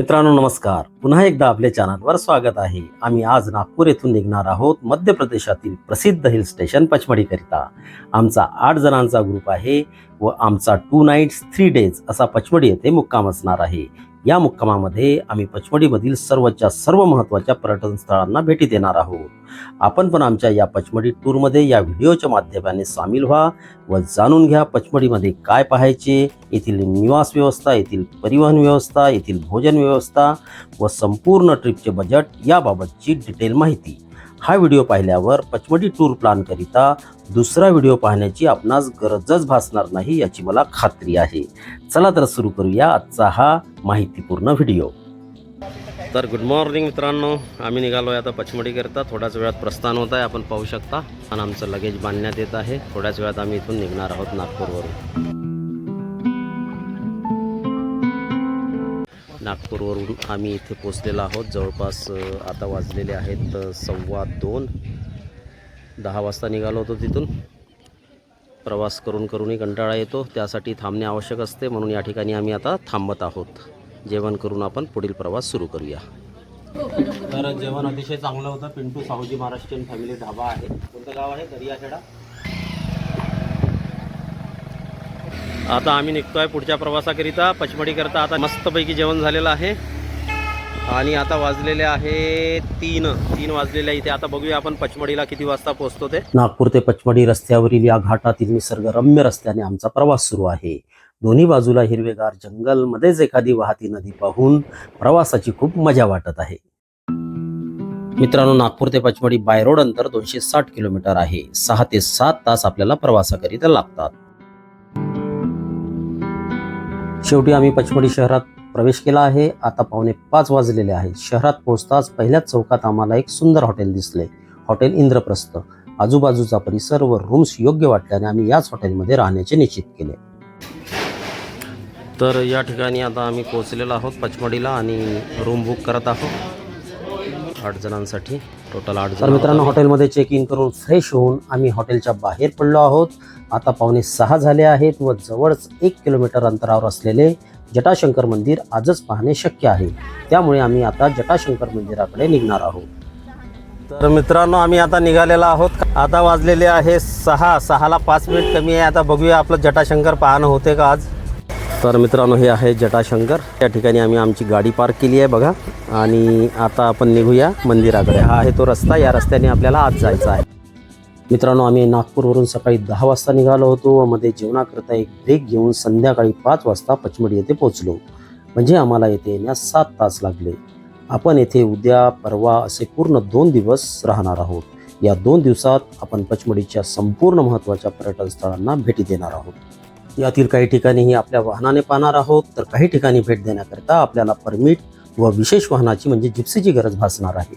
मित्रांनो नमस्कार. पुन्हा एकदा आपल्या चॅनलवर स्वागत आहे. आम्ही आज नागपूर येथून निघणार आहोत मध्य प्रदेशातील प्रसिद्ध हिल स्टेशन पचमडीकरिता आमचा आठ जणांचा ग्रुप आहे व आमचा टू नाईट्स थ्री डेज असा पचमडी येथे मुक्काम असणार आहे. या मुक्कामामध्ये आम्ही पचमडीमधील सर्वच्या सर्व महत्त्वाच्या पर्यटन स्थळांना भेटी देणार आहोत. आपण पण आमच्या या पचमडी टूरमध्ये या व्हिडिओच्या माध्यमाने सामील व्हा व जाणून घ्या पचमडीमध्ये काय पाहायचे येथील निवास व्यवस्था येथील परिवहन व्यवस्था येथील भोजन व्यवस्था व संपूर्ण ट्रिपचे बजेट याबाबतची डिटेल माहिती. हा व्हिडिओ पाहिल्यावर पचमडी टूर प्लॅनकरिता दुसरा व्हिडिओ पाहण्याची आपणास गरजच भासणार नाही याची मला खात्री आहे. चला तर सुरू करूया आजचा हा माहितीपूर्ण व्हिडिओ. तर गुड मॉर्निंग मित्रांनो आम्ही निघालो आहे आता पचमडीकरिता थोड्याच वेळात प्रस्थान होत आहे आपण पाहू शकता. आणि आमचं लगेज बांधण्यात येत आहे. थोड्याच वेळात आम्ही इथून निघणार आहोत नागपूरवरून. नागपूरवरून आम्ही इथे पोचलेलो आहोत. जवळपास आता वाजलेले आहेत सव्वा दोन. दहा वाजता निघालो होतो तिथून. प्रवास करून करूनही कंटाळा येतो. त्यासाठी थांबणे आवश्यक असते. म्हणून या ठिकाणी आम्ही आता थांबत आहोत. जेवण करून आपण पुढील प्रवास सुरू करूया. तर जेवण अतिशय चांगलं होतं. पिंटू साहूजी महाराष्ट्रीयन फॅमिली ढाबा आहे. कोणतं गाव आहे? दरियाखेडा? आता आम्ही निघतोय पुढच्या प्रवासाकरिता. पचमडीकरता आता मस्तपैकी जेवण झालेलं आहे. आणि आता वाजलेले आहे तीन. तीन वाजलेले इथे. आता बघूया आपण पचमडीला किती वाजता पोहोचतो ते. नागपूर ते पचमडी रस्त्यावरील या घाटातील निसर्गरम्य रस्त्याने आमचा प्रवास सुरू आहे. दोन्ही बाजूला हिरवेगार जंगल मध्येच एखादी वाहती नदी पाहून प्रवासाची खूप मजा वाटत आहे. मित्रांनो नागपूर ते पचमडी बाय रोड अंतर दोनशे साठ किलोमीटर आहे. सहा ते सात तास आपल्याला प्रवासाकरिता लागतात. शेवटी आम्ही पचमढी शहरात प्रवेश केला आहे. आता पावणे पाच वाजलेले आहेत शहरात पोहोचताच पहिल्याच चौकात आम्हाला एक सुंदर हॉटेल दिसले. हॉटेल इंद्रप्रस्थ. आजूबाजूचा परिसर व रूम्स योग्य वाटल्याने आम्ही याच हॉटेलमध्ये राहण्याचे निश्चित केले. तर या ठिकाणी आता आम्ही पोहोचलेलो आहोत पचमढीला आणि रूम बुक करत आहोत. आठ जणांसाठी. टोटल आठ जण मित्रांनो हॉटेलमध्ये चेक इन करून फ्रेश होऊन आम्ही हॉटेलच्या बाहेर पडलो आहोत. आता पावणे सहा झाले आहेत व जवळच एक किलोमीटर अंतरावर असलेले जटाशंकर मंदिर आजच पाहणे शक्य आहे. त्यामुळे आम्ही आता जटाशंकर मंदिराकडे निघणार आहोत. तर मित्रांनो आम्ही आता निघालेलो आहोत. आता वाजलेले आहे सहा. सहाला पाच मिनिट कमी आहे. आता बघूया आपलं जटाशंकर पाहणं होते का आज. तर मित्रांनो हे आहे जटाशंकर. त्या ठिकाणी आम्ही आमची गाडी पार्क केली आहे बघा. आणि आता आपण निघूया मंदिराकडे. हा आहे तो रस्ता. या रस्त्याने आपल्याला आज जायचा आहे. मित्रांनो आम्ही नागपूरवरून सकाळी दहा वाजता निघालो होतो. व मध्ये जेवणाकरता एक ब्रेक घेऊन संध्याकाळी पाच वाजता पचमडी येथे पोहोचलो. म्हणजे आम्हाला येथे येण्यास सात तास लागले. आपण येथे उद्या परवा असे पूर्ण दोन दिवस राहणार आहोत. या दोन दिवसात आपण पचमडीच्या संपूर्ण महत्त्वाच्या पर्यटन स्थळांना भेटी देणार आहोत. यातील काही ठिकाणीही आपल्या वाहनाने पाहणार आहोत. तर काही ठिकाणी भेट देण्याकरिता आपल्याला परमिट व विशेष वाहनाची म्हणजे जिप्सीची गरज भासणार आहे.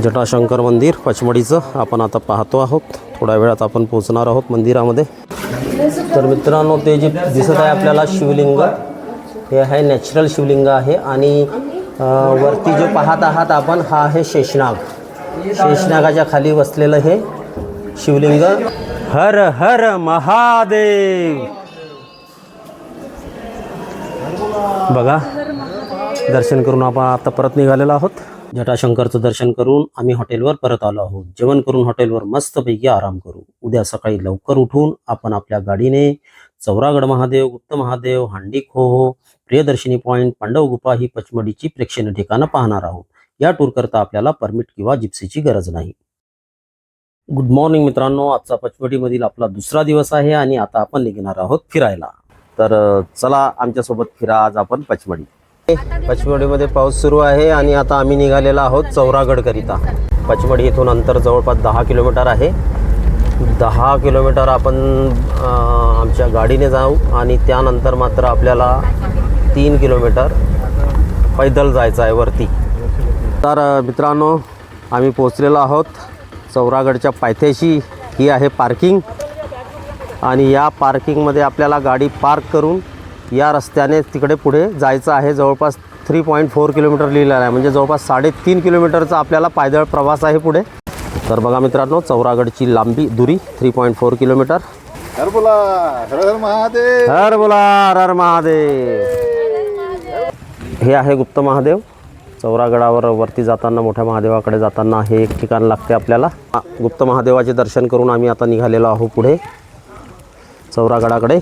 जटाशंकर मंदिर पचमडीचं आपण आता पाहतो आहोत. थोड्या वेळात आपण पोहोचणार आहोत मंदिरामध्ये. तर मित्रांनो ते जे दिसत आहे आपल्याला शिवलिंग हे आहे नॅचरल शिवलिंग आहे आणि वरती जो पाहत आहात आपण हा आहे शेषनाग. शेषनागाच्या खाली बसलेलं हे शिवलिंग. हर हर महादेव. बघा दर्शन करून आपण आता परत निघालेलो आहोत. जटाशंकरचं दर्शन करून आम्ही हॉटेलवर परत आलो आहोत. जेवण करून हॉटेलवर मस्तपैकी आराम करू. उद्या सकाळी लवकर उठून आपण आपल्या गाडीने चौरागड महादेव गुप्त महादेव हांडी खोहो प्रियदर्शिनी पॉईंट पांडव गुफा ही पचमडीची प्रेक्षणीय ठिकाणं पाहणार आहोत. या टूर करता आपल्याला परमिट किंवा जिप्सीची गरज नाही. गुड मॉर्निंग मित्रांनो आजचा पचवटीमधील आपला दुसरा दिवस आहे आणि आता आपण निघणार आहोत फिरायला. तर चला आमच्यासोबत फिरा आज आपण पचमडी पचमडीमध्ये पाऊस सुरू आहे आणि आता आम्ही निघालेलो आहोत चौरागडकरिता पचमडी इथून अंतर जवळपास दहा किलोमीटर आहे. दहा किलोमीटर आपण आमच्या गाडीने जाऊ आणि त्यानंतर मात्र आपल्याला तीन किलोमीटर पैदल जायचं आहे वरती. तर मित्रांनो आम्ही पोचलेलो आहोत चौरागडच्या पायथ्याशी ही आहे पार्किंग. आणि या पार्किंगमध्ये आपल्याला गाडी पार्क करून या रस्त्याने तिकडे पुढे जायचं आहे. जवळपास थ्री पॉईंट फोर किलोमीटर लिहिलेलं आहे. म्हणजे जवळपास साडेतीन किलोमीटरचा आपल्याला पायदळ प्रवास आहे पुढे. तर बघा मित्रांनो चौरागडची लांबी दुरी three point four kilometre Har बोला हर हर महादेव. हर बोला हर हर महादेव. हे आहे गुप्त महादेव. चौरागडावर वरती जाताना मोठ्या महादेवाकडे जाताना हे एक ठिकाण लागते आपल्याला. गुप्त महादेवाचे दर्शन करून आम्ही आता निघालेलो आहोत पुढे. चौरागडाकडे.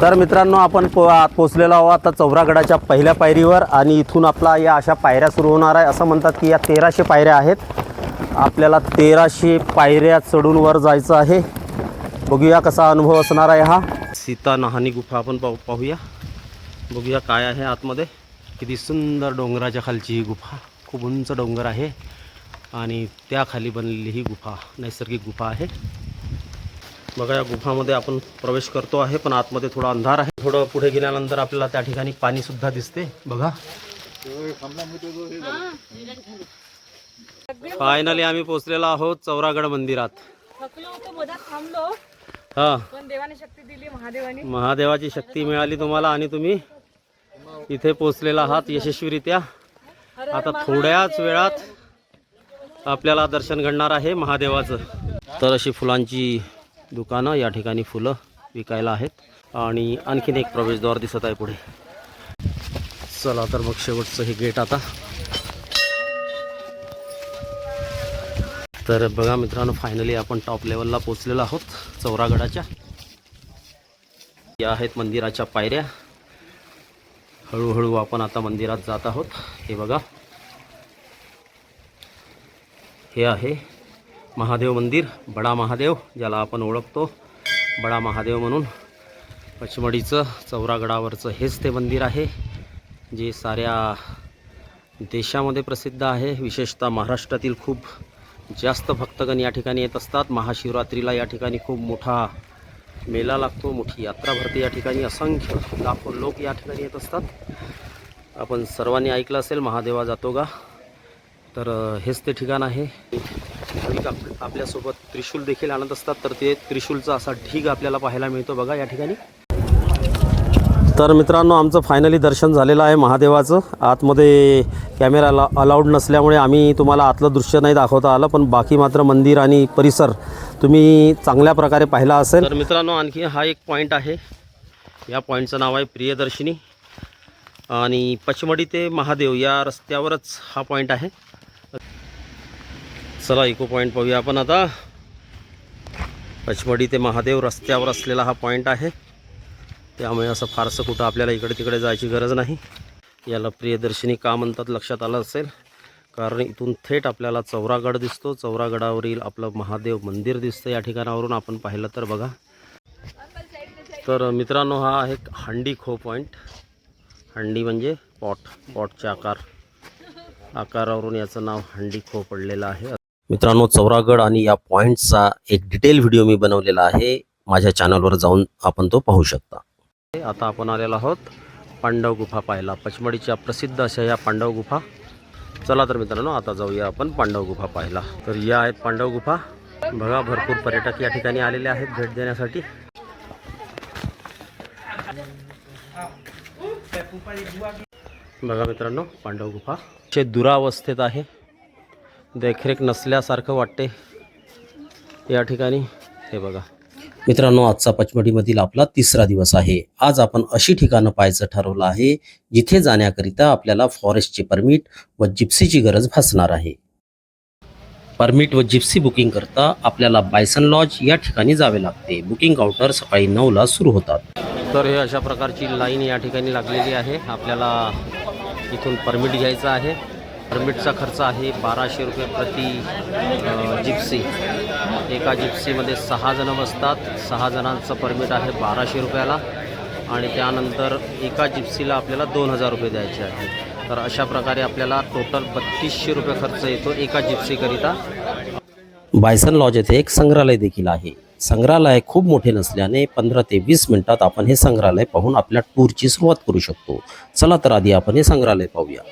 तर मित्रांनो आपण पो आत पोचलेलो आहोत आता चौरागडाच्या पहिल्या पायरीवर आणि इथून आपला या अशा पायऱ्या सुरू होणार आहे. असं म्हणतात की या तेराशे पायऱ्या आहेत. आपल्याला तेराशे पायऱ्या चढून वर जायचं आहे. बघूया कसा अनुभव असणार आहे हा. सीता नहानी गुफा आपण पाहू पाहूया. बघूया काय आहे आतमध्ये. किती सुंदर डोंगराच्या खालची ही गुफा. खूप उंच डोंगर आहे. आणि त्याखाली बनलेली ही गुफा नैसर्गिक गुफा आहे. बघा या गुफामध्ये आपण प्रवेश करतो आहे पण आतमध्ये थोडा अंधार आहे. थोडं पुढे गेल्यानंतर आपल्याला त्या ठिकाणी पाणी सुद्धा दिसते. बघा. फायनली आम्ही पोहोचलेलो आहोत चौरागड मंदिरात. हा. पण देवाने शक्ती दिली महादेवाने. महादेवाची शक्ती मिळाली तुम्हाला आणि तुम्ही इथे पोचलेला आहात यशस्वीरित्या. आता थोड्याच वेळात आपल्याला दर्शन घडणार आहे महादेवाचं. तर अशी फुलांची दुकानं या ठिकाणी फुलं विकायला आहेत. आणि आणखीन एक प्रवेशद्वार दिसत आहे पुढे. चला तर मग शेवटचं हे गेट आता. तर बघा मित्रांनो फायनली आपण टॉप लेवलला पोचलेलो आहोत चौरागडाच्या. या आहेत मंदिराच्या पायऱ्या. हळूहळू आपण आता मंदिरात जात आहोत. हे बघा. हे आहे महादेव मंदिर बडा महादेव ज्याला आपण ओळखतो. बडा महादेव म्हणून पचमडीचं चौरागडावरचं हेच ते मंदिर आहे जे साऱ्या देशामध्ये प्रसिद्ध आहे. विशेषतः महाराष्ट्रातील खूप जास्त भक्तगण या ठिकाणी येत असतात. महाशिवरात्रीला या ठिकाणी खूप मोठा मेला लागतो मोठी यात्रा भरते या ठिकाणी. असंख्य लाखो लोक या ठिकाणी येत असतात. आपण सर्वांनी ऐकलं असेल महादेवा जातो गा. तर हेच ते ठिकाण आहे. आणि आप- आपल्यासोबत त्रिशूल देखील आणत असतात. तर ते त्रिशूलचा असा ढीग आपल्याला पाहायला मिळतो बघा या ठिकाणी. तर मित्रांनो आमचं फायनली दर्शन झालेलं आहे महादेवाचं. आतमध्ये कॅमेरा अला अलाउड नसल्यामुळे आम्ही तुम्हाला आतलं दृश्य नाही दाखवता आलं पण बाकी मात्र मंदिर आणि परिसर तुम्ही चांगल्या प्रकारे पाहिला असेल. तर मित्रांनो आणखी हा एक पॉईंट आहे. या पॉईंटचं नाव आहे प्रियदर्शिनी. आणि पचमडी ते महादेव या रस्त्यावरच हा पॉईंट आहे. चला इको पॉईंट पाहूया आपण आता. पचमडी ते महादेव रस्त्यावर असलेला हा पॉईंट आहे. त्यामुळे असं फारसं कुठं आपल्याला इकडे तिकडे जायची गरज नाही. याला प्रियदर्शिनी का म्हणतात लक्षात आलं असेल? कारण इथून थेट आपल्याला चौरागड दिसतो. चौरागडावरील आपलं महादेव मंदिर दिसतं या ठिकाणावरून आपण पाहिलं तर बघा. तर मित्रांनो हा आहे हंडी खो पॉईंट हंडी म्हणजे पॉट. पॉटच्या आकार. आकारावरून याचं नाव हंडी खो पडलेलं आहे. मित्रांनो चौरागड आणि या पॉईंटचा एक डिटेल व्हिडिओ मी बनवलेला आहे. माझ्या चॅनलवर जाऊन आपण तो पाहू शकता. आता आपण आलेलो आहोत पांडव गुफा पाहायला. पचमडीच्या प्रसिद्ध अशा या पांडव गुफा. चला तर मित्रांनो आता जाऊया आपण पांडव गुफा पाहायला. तर या आहेत पांडव गुफा. बघा भरपूर पर्यटक या ठिकाणी आलेले आहेत भेट देण्यासाठी. बघा मित्रांनो पांडव गुफा. चे दुरावस्थेत आहे. देखरेख नसल्यासारखं वाटते या ठिकाणी. हे बघा. मित्रांनो आजचा पचमढीमधील आपला तिसरा दिवस आहे. आज आपण अशी ठिकाणं पाहायचं ठरवलं आहे जिथे जाण्याकरिता आपल्याला फॉरेस्टचे परमिट व जिप्सीची गरज भासणार आहे. परमिट व जिप्सी बुकिंग करता आपल्याला बायसन लॉज या ठिकाणी जावे लागते. बुकिंग काउंटर सकाळी नऊला सुरू होतात. तर हे अशा प्रकारची लाईन या ठिकाणी लागलेली आहे. आपल्याला इथून परमिट घ्यायचं आहे. परमिटचा खर्च आहे बाराशे रुपये प्रति जिप्सी एका जिप्सीमध्ये सहा जणं बसतात. सहा जणांचं परमिट आहे बाराशे रुपयाला. आणि त्यानंतर एका जिप्सीला आपल्याला दोन हजार रुपये द्यायचे आहे. तर अशा प्रकारे आपल्याला टोटल बत्तीसशे रुपये खर्च येतो एका जिप्सीकरिता बायसन लॉज येथे एक संग्रहालय देखील आहे. संग्रहालय खूप मोठे नसल्याने पंधरा ते वीस मिनिटात आपण हे संग्रहालय पाहून आपल्या टूरची सुरुवात करू शकतो. चला तर आधी आपण हे संग्रहालय पाहूया.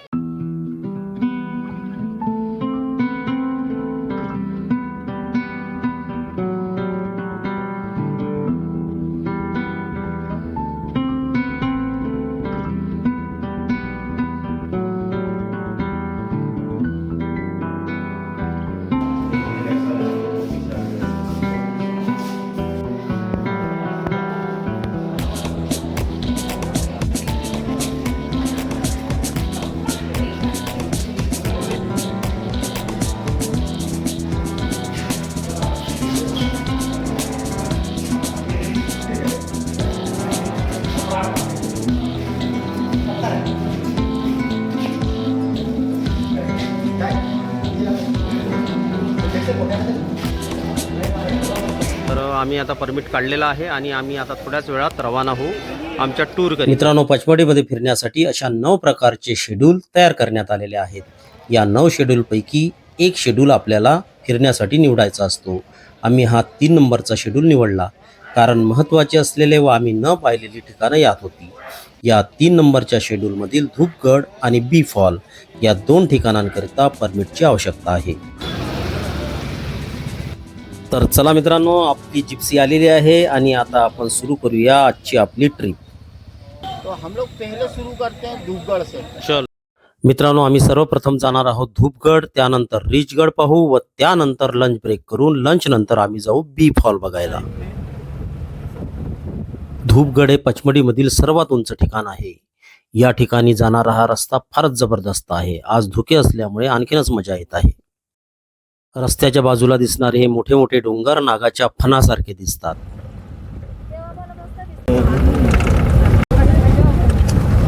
आम्ही आता परमिट काढलेला आहे आणि आम्ही आता थोड्याच वेळात रवाना होऊ आमच्या टूर मित्रांनो पचवाडीमध्ये फिरण्यासाठी अशा नऊ प्रकारचे शेड्यूल तयार करण्यात आलेले आहेत. या नऊ शेड्यूलपैकी एक शेड्यूल आपल्याला फिरण्यासाठी निवडायचा असतो. आम्ही हा तीन नंबरचा शेड्यूल निवडला. कारण महत्त्वाचे असलेले व आम्ही न पाहिलेली ठिकाणं यात होती. या तीन नंबरच्या शेड्यूलमधील धूपगड आणि बी फॉल या दोन ठिकाणांकरिता परमिटची आवश्यकता आहे. तर चला मित्रांनो आपली जिप्सी आलेली आहे आणि आता आपण सुरू करूया आजची आपली ट्रिप तो हम लोग पहले शुरू करते हैं धूपगढ़ से। चल। मित्रांनो आम्ही सर्वप्रथम जाणार आहोत धूपगड त्यानंतर रिचगड पाहू व त्यानंतर लंच ब्रेक करून लंच नंतर आम्ही जाऊ बी फॉल बघायला. धूपगड हे पचमडीमधील सर्वात उंच ठिकाण आहे. या ठिकाणी जाणारा हा रस्ता फारच जबरदस्त आहे. आज धुके असल्यामुळे आणखीनच मजा येत आहे. रस्त्याच्या बाजूला दिसणारे हे मोठे मोठे डोंगर नागाच्या फणासारखे दिसतात.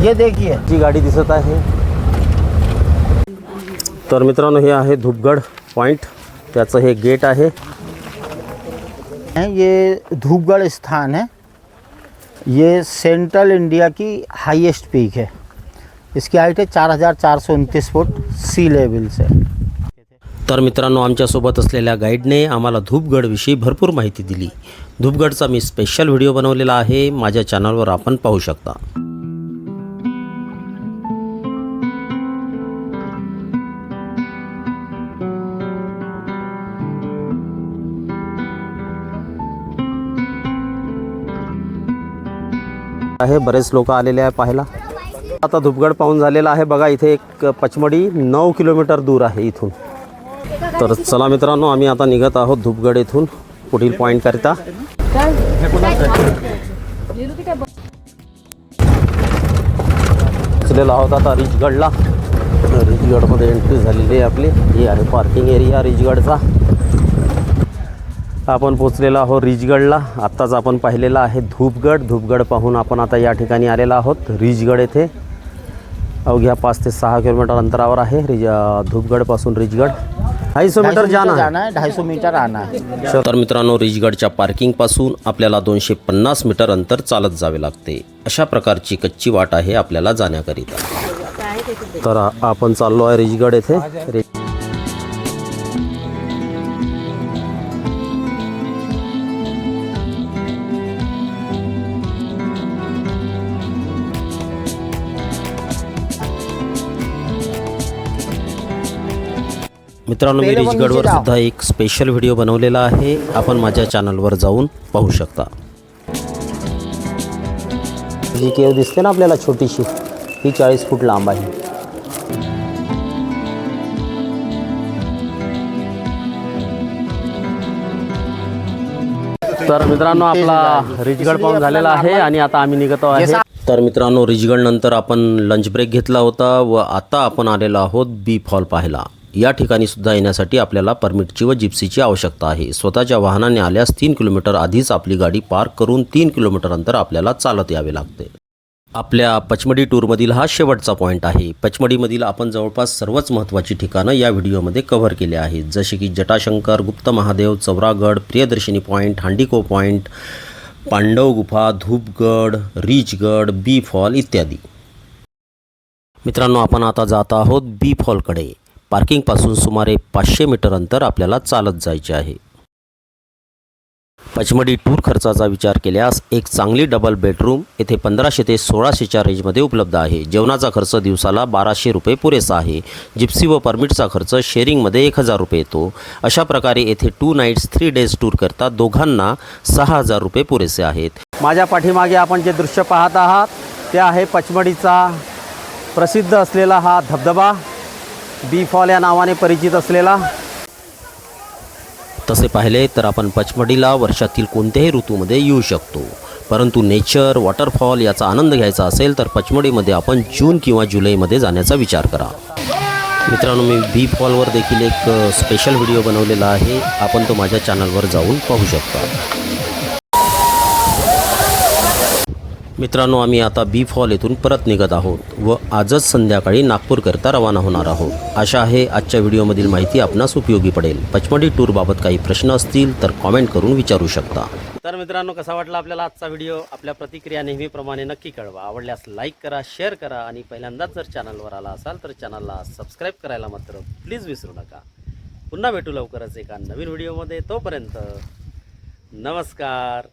ये देखिए जी गाडी दिसत आहे. तर मित्रांनो हे आहे धूपगड पॉइंट. त्याचं हे गेट आहे. ये धूपगढ़ स्थान है. ये सेंट्रल इंडिया की हाईएस्ट पीक है. इसकी हाइट है चार हज़ार चार सौ उनतीस फुट सी लेवल से। तर मित्रांनो आमच्यासोबत असलेल्या गाईडने आम्हाला धूपगडविषयी भरपूर माहिती दिली. धूपगडचा मी स्पेशल व्हिडिओ बनवलेला आहे. माझ्या चॅनलवर आपण पाहू शकता. आहे बरेच लोक आलेले आहे पाहायला. आता धूपगड पाहून झालेला आहे बघा इथे एक पचमडी नऊ किलोमीटर दूर आहे इथून. तर चला मित्रांनो आम्ही आता निघत आहोत धूपगड येथून पुढील पॉईंट करिता. आहोत आता रिचगडला रिचगडमध्ये एंट्री झालेली आहे आपली. ही आहे पार्किंग एरिया रिचगडचा आपण पोचलेलो आहोत रिचगडला आत्ताच आपण पाहिलेला आहे धूपगड. धूपगड पाहून आपण आता या ठिकाणी आलेलो आहोत रिचगड येथे. अवघ्या पाच ते सहा किलोमीटर अंतरावर आहे रिज धूपगडपासून रिचगड अडीचशे मीटर 250 जाना जाना है ढाई सौ मीटर आना है तर मित्रांनो रिचगडच्या पार्किंगपासून आपल्याला दोनशे पन्नास मीटर अंतर चालत जावे लागते. अशा प्रकारची कच्ची वाट आहे आपल्याला जाण्याकरिता. तर आपण चाललो आहे रिचगड येथे. मित्रांनो मी रिचगडवर. सुद्धा एक स्पेशल व्हिडिओ बनवलेला आहे. आपण माझ्या चॅनलवर जाऊन पाहू शकता. जी केव दिसते ना आपल्याला छोटीशी? ही चाळीस फूट लांब आहे. तर मित्रांनो आपला रिचगड पाहून झालेला आहे आणि आता आम्ही निघतो आहे. तर मित्रांनो रिचगड नंतर आपण लंच ब्रेक घेतला होता व आता आपण आलेलो आहोत बी फॉल पाहायला. या ठिकाणी सुद्धा येण्यासाठी आपल्याला परमिटची व जिप्सीची आवश्यकता आहे. स्वतःच्या वाहनाने आल्यास तीन किलोमीटर आधीच आपली गाडी पार्क करून तीन किलोमीटर अंतर आपल्याला चालत यावे लागते. आपल्या पचमडी टूरमधील हा शेवटचा पॉईंट आहे. पचमडीमधील आपण जवळपास सर्वच महत्त्वाची ठिकाणं या व्हिडिओमध्ये कव्हर केले आहेत. जसे की जटाशंकर गुप्त महादेव चौरागड प्रियदर्शिनी पॉईंट हांडिको पॉईंट पांडव गुफा धूपगड रीचगड बी फॉल इत्यादी. मित्रांनो आपण आता जात आहोत बी फॉलकडे. पार्किंगपासून सुमारे पाचशे मीटर अंतर आपल्याला चालत जायचे आहे. पचमडी टूर खर्चाचा विचार केल्यास एक चांगली डबल बेडरूम येथे पंधराशे ते सोळाशेच्या रेंजमध्ये उपलब्ध आहे. जेवणाचा खर्च दिवसाला बाराशे रुपये पुरेसा आहे. जिप्सी व परमिटचा खर्च शेअरिंगमध्ये एक हजार रुपये येतो. अशा प्रकारे येथे two nights three days tour करता दोघांना सहा हजार रुपये पुरेसे आहेत. माझ्या पाठीमागे आपण जे दृश्य पाहत आहात ते आहे पचमडीचा प्रसिद्ध असलेला हा धबधबा. बी फॉल या नावाने परिचित असलेला. तसे पाहिले तर आपण पचमडीला वर्षातील कोणत्याही ऋतूमध्ये येऊ शकतो. परंतु नेचर वॉटरफॉल याचा आनंद घ्यायचा असेल तर पचमडीमध्ये आपण जून किंवा जुलैमध्ये जाण्याचा विचार करा. मित्रांनो मी बी फॉलवर देखील एक स्पेशल व्हिडिओ बनवलेला आहे. आपण तो माझ्या चॅनलवर जाऊन पाहू शकता. मित्रांनो आम्ही आता बी फॉल येथून परत निघत आहोत व आजच संध्याकाळी नागपूरकरता रवाना होणार आहोत. आशा आहे आजच्या व्हिडिओमधील माहिती आपणास उपयोगी पडेल. पचमडी टूरबाबत काही प्रश्न असतील तर कॉमेंट करून विचारू शकता. तर मित्रांनो कसा वाटला आपल्याला आजचा व्हिडिओ? आपल्या प्रतिक्रिया नेहमीप्रमाणे नक्की कळवा. आवडल्यास लाईक करा शेअर करा आणि पहिल्यांदाच जर चॅनलवर आला असाल तर चॅनलला सबस्क्राईब करायला मात्र प्लीज विसरू नका. पुन्हा भेटू लवकरच एका नवीन व्हिडिओमध्ये. तोपर्यंत नमस्कार.